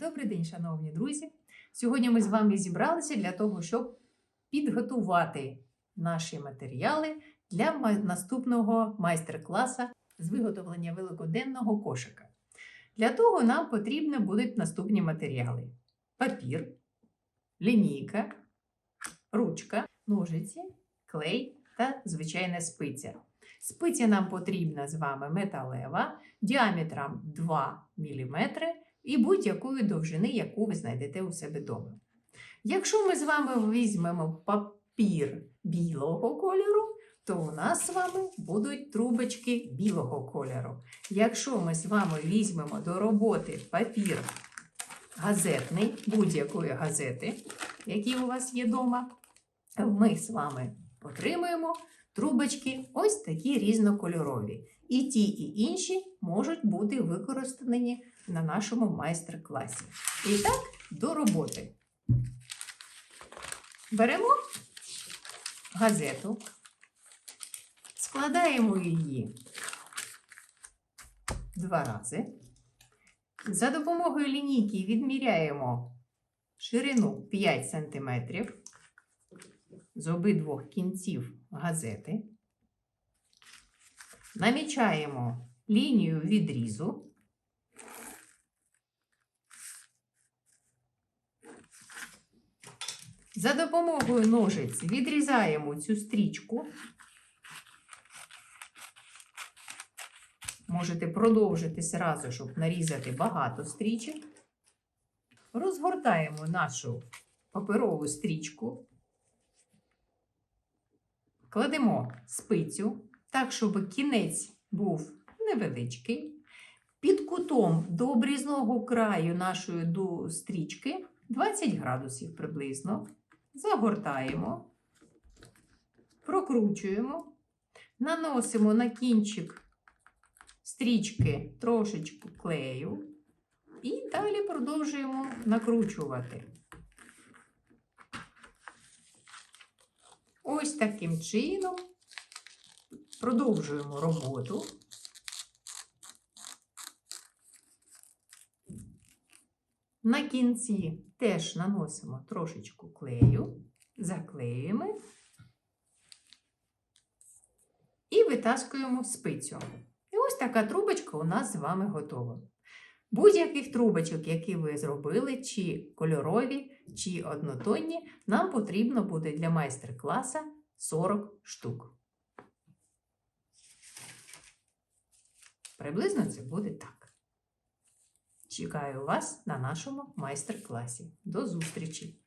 Добрий день, шановні друзі! Сьогодні ми з вами зібралися для того, щоб підготувати наші матеріали для наступного майстер-класу з виготовлення великоденного кошика. Для того нам потрібні будуть наступні матеріали: папір, лінійка, ручка, ножиці, клей та звичайна спиця. Спиця нам потрібна з вами металева діаметром 2 мм і будь-якої довжини, яку ви знайдете у себе вдома. Якщо ми з вами візьмемо папір білого кольору, то у нас з вами будуть трубочки білого кольору. Якщо ми з вами візьмемо до роботи папір газетний, будь-якої газети, які у вас є вдома, ми з вами отримуємо трубочки ось такі різнокольорові. І ті, і інші можуть бути використані на нашому майстер-класі. І так, до роботи. Беремо газету, складаємо її два рази. За допомогою лінійки відміряємо ширину 5 см з обидвох кінців газети. Намічаємо лінію відрізу. За допомогою ножиць відрізаємо цю стрічку. Можете продовжити зразу, щоб нарізати багато стрічок. Розгортаємо нашу паперову стрічку. Кладемо спицю так, щоб кінець був невеличкий. Під кутом до обрізного краю нашої ду- стрічки 20 градусів приблизно. Загортаємо, прокручуємо, наносимо на кінчик стрічки трошечку клею і далі продовжуємо накручувати. Ось таким чином продовжуємо роботу. На кінці теж наносимо трошечку клею, заклеюємо і витаскуємо спицю. І ось така трубочка у нас з вами готова. Будь-яких трубочок, які ви зробили, чи кольорові, чи однотонні, нам потрібно буде для майстер-класу 40 штук. Приблизно це буде так. Чекаю вас на нашому майстер-класі. До зустрічі!